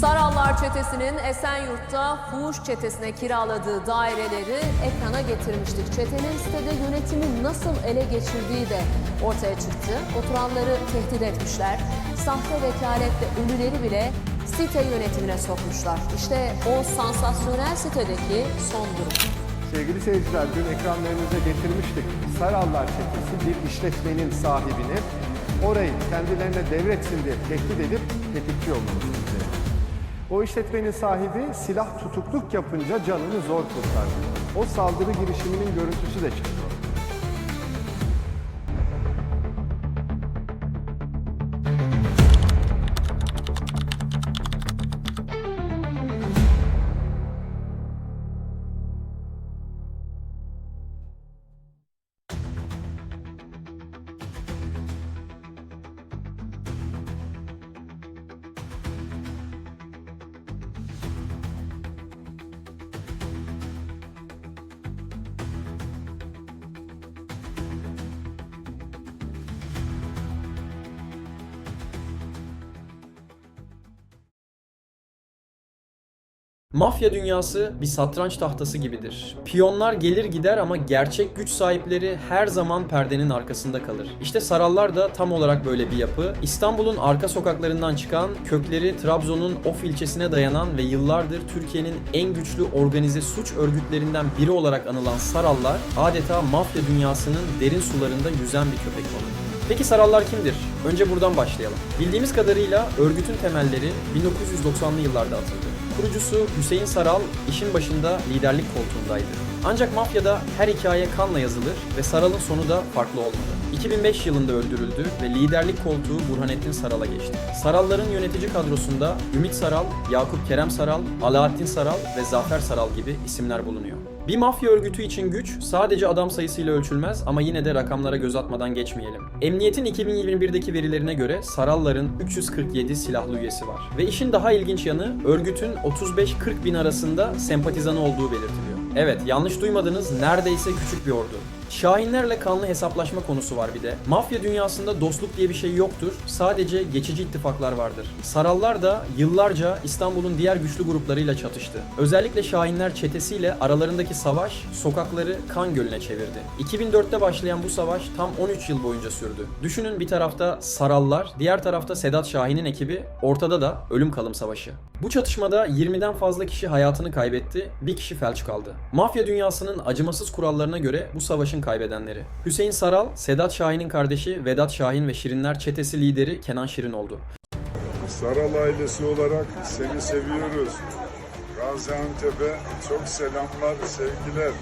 Sarallar çetesinin Esenyurt'ta fuhuş çetesine kiraladığı daireleri ekrana getirmiştik. Çetenin sitede yönetimi nasıl ele geçirdiği de ortaya çıktı. Oturanları tehdit etmişler. Sahte vekaletle ünlüleri bile site yönetimine sokmuşlar. İşte o sansasyonel sitedeki son durum. Sevgili seyirciler dün ekranlarınıza getirmiştik. Sarallar çetesi bir işletmenin sahibini orayı kendilerine devretsin diye tehdit edip tetikçi yollamıştı. O işletmenin sahibi silah tutukluk yapınca canını zor kurtardı. O saldırı girişiminin görüntüsü de çıktı. Mafya dünyası bir satranç tahtası gibidir. Piyonlar gelir gider ama gerçek güç sahipleri her zaman perdenin arkasında kalır. İşte Sarallar da tam olarak böyle bir yapı. İstanbul'un arka sokaklarından çıkan, kökleri Trabzon'un Of ilçesine dayanan ve yıllardır Türkiye'nin en güçlü organize suç örgütlerinden biri olarak anılan Sarallar adeta mafya dünyasının derin sularında yüzen bir köpek balığı. Peki Sarallar kimdir? Önce buradan başlayalım. Bildiğimiz kadarıyla örgütün temelleri 1990'lı yıllarda atıldı. Kurucusu Hüseyin Saral işin başında liderlik koltuğundaydı. Ancak mafyada her hikaye kanla yazılır ve Saral'ın sonu da farklı olmadı. 2005 yılında öldürüldü ve liderlik koltuğu Burhanettin Saral'a geçti. Saralların yönetici kadrosunda Ümit Saral, Yakup Kerem Saral, Alaaddin Saral ve Zafer Saral gibi isimler bulunuyor. Bir mafya örgütü için güç sadece adam sayısıyla ölçülmez ama yine de rakamlara göz atmadan geçmeyelim. Emniyetin 2021'deki verilerine göre Saralların 347 silahlı üyesi var. Ve işin daha ilginç yanı örgütün 35-40 bin arasında sempatizanı olduğu belirtiliyor. Evet yanlış duymadınız neredeyse küçük bir ordu. Şahinlerle kanlı hesaplaşma konusu var bir de. Mafya dünyasında dostluk diye bir şey yoktur. Sadece geçici ittifaklar vardır. Sarallar da yıllarca İstanbul'un diğer güçlü gruplarıyla çatıştı. Özellikle Şahinler çetesiyle aralarındaki savaş sokakları kan gölüne çevirdi. 2004'te başlayan bu savaş tam 13 yıl boyunca sürdü. Düşünün bir tarafta Sarallar, diğer tarafta Sedat Şahin'in ekibi, ortada da ölüm kalım savaşı. Bu çatışmada 20'den fazla kişi hayatını kaybetti, bir kişi felç kaldı. Mafya dünyasının acımasız kurallarına göre bu savaşın kaybedenleri. Hüseyin Saral, Sedat Şahin'in kardeşi Vedat Şahin ve Şirinler çetesi lideri Kenan Şirin oldu. Saral ailesi olarak seni seviyoruz. Gaziantep'e çok selamlar, sevgiler.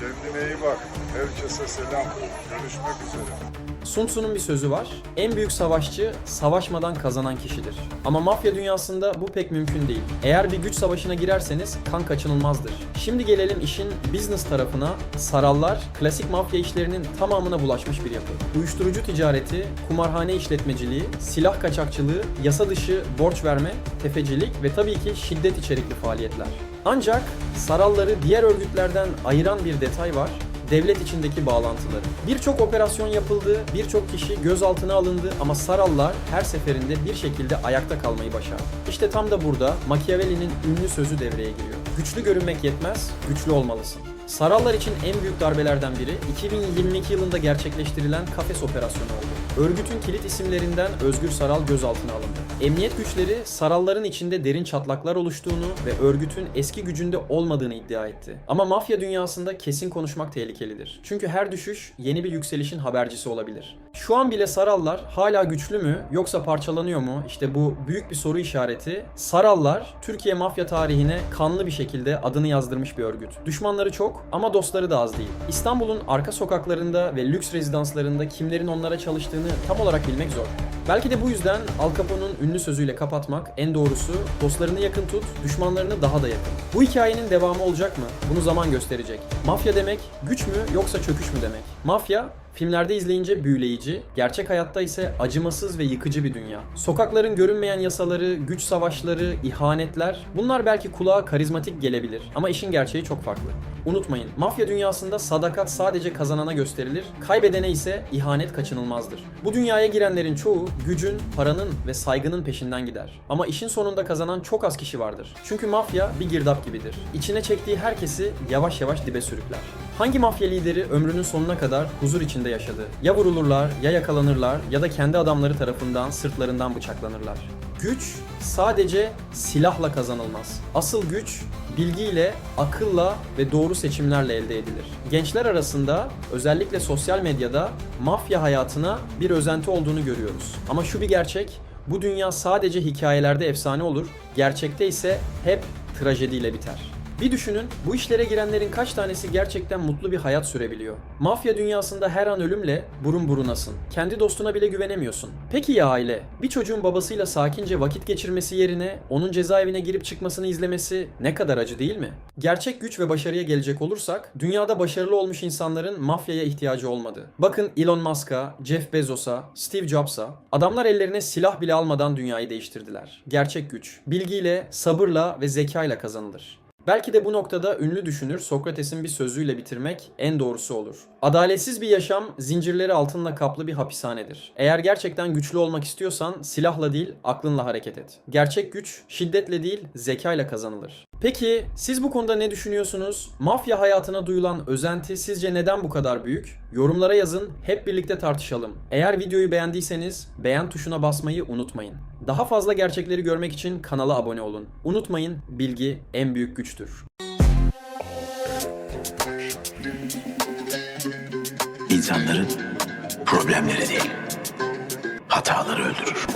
Kendine iyi bak. Herkese selam. Görüşmek üzere. Sun Tzu'nun bir sözü var. En büyük savaşçı savaşmadan kazanan kişidir. Ama mafya dünyasında bu pek mümkün değil. Eğer bir güç savaşına girerseniz kan kaçınılmazdır. Şimdi gelelim işin business tarafına. Sarallar klasik mafya işlerinin tamamına bulaşmış bir yapı. Uyuşturucu ticareti, kumarhane işletmeciliği, silah kaçakçılığı, yasa dışı borç verme, tefecilik ve tabii ki şiddet içerikli faaliyetler. Ancak Saralları diğer örgütlerden ayıran bir detay var devlet içindeki bağlantıları. Birçok operasyon yapıldı, birçok kişi gözaltına alındı ama Sarallar her seferinde bir şekilde ayakta kalmayı başardı. İşte tam da burada Machiavelli'nin ünlü sözü devreye giriyor. Güçlü görünmek yetmez, güçlü olmalısın. Sarallar için en büyük darbelerden biri 2022 yılında gerçekleştirilen Kafes operasyonu oldu. Örgütün kilit isimlerinden Özgür Saral gözaltına alındı. Emniyet güçleri Saralların içinde derin çatlaklar oluştuğunu ve örgütün eski gücünde olmadığını iddia etti. Ama mafya dünyasında kesin konuşmak tehlikelidir. Çünkü her düşüş yeni bir yükselişin habercisi olabilir. Şu an bile Sarallar hala güçlü mü yoksa parçalanıyor mu? İşte bu büyük bir soru işareti. Sarallar Türkiye mafya tarihine kanlı bir şekilde adını yazdırmış bir örgüt. Düşmanları çok ama dostları da az değil. İstanbul'un arka sokaklarında ve lüks rezidanslarında kimlerin onlara çalıştığını tam olarak bilmek zor. Belki de bu yüzden Al Capone'un ünlü sözüyle kapatmak en doğrusu dostlarını yakın tut, düşmanlarını daha da yakın. Bu hikayenin devamı olacak mı? Bunu zaman gösterecek. Mafya demek güç mü yoksa çöküş mü demek? Mafya Filmlerde izleyince büyüleyici, gerçek hayatta ise acımasız ve yıkıcı bir dünya. Sokakların görünmeyen yasaları, güç savaşları, ihanetler bunlar belki kulağa karizmatik gelebilir ama işin gerçeği çok farklı. Unutmayın, mafya dünyasında sadakat sadece kazanana gösterilir, kaybedene ise ihanet kaçınılmazdır. Bu dünyaya girenlerin çoğu gücün, paranın ve saygının peşinden gider. Ama işin sonunda kazanan çok az kişi vardır. Çünkü mafya bir girdap gibidir. İçine çektiği herkesi yavaş yavaş dibe sürükler. Hangi mafya lideri ömrünün sonuna kadar huzur içinde yaşadı? Ya vurulurlar, ya yakalanırlar ya da kendi adamları tarafından sırtlarından bıçaklanırlar. Güç sadece silahla kazanılmaz. Asıl güç bilgiyle, akılla ve doğru seçimlerle elde edilir. Gençler arasında özellikle sosyal medyada mafya hayatına bir özenti olduğunu görüyoruz. Ama şu bir gerçek, bu dünya sadece hikayelerde efsane olur, gerçekte ise hep trajediyle biter. Bir düşünün, bu işlere girenlerin kaç tanesi gerçekten mutlu bir hayat sürebiliyor? Mafya dünyasında her an ölümle burun burunasın. Kendi dostuna bile güvenemiyorsun. Peki ya aile? Bir çocuğun babasıyla sakince vakit geçirmesi yerine onun cezaevine girip çıkmasını izlemesi ne kadar acı değil mi? Gerçek güç ve başarıya gelecek olursak, dünyada başarılı olmuş insanların mafyaya ihtiyacı olmadı. Bakın Elon Musk'a, Jeff Bezos'a, Steve Jobs'a. Adamlar ellerine silah bile almadan dünyayı değiştirdiler. Gerçek güç, bilgiyle, sabırla ve zekayla kazanılır. Belki de bu noktada ünlü düşünür Sokrates'in bir sözüyle bitirmek en doğrusu olur. Adaletsiz bir yaşam zincirleri altınla kaplı bir hapishanedir. Eğer gerçekten güçlü olmak istiyorsan silahla değil aklınla hareket et. Gerçek güç şiddetle değil zekayla kazanılır. Peki siz bu konuda ne düşünüyorsunuz? Mafya hayatına duyulan özenti sizce neden bu kadar büyük? Yorumlara yazın, hep birlikte tartışalım. Eğer videoyu beğendiyseniz beğen tuşuna basmayı unutmayın. Daha fazla gerçekleri görmek için kanala abone olun. Unutmayın, bilgi en büyük güçtür. İnsanların problemleri değil, hataları öldürür.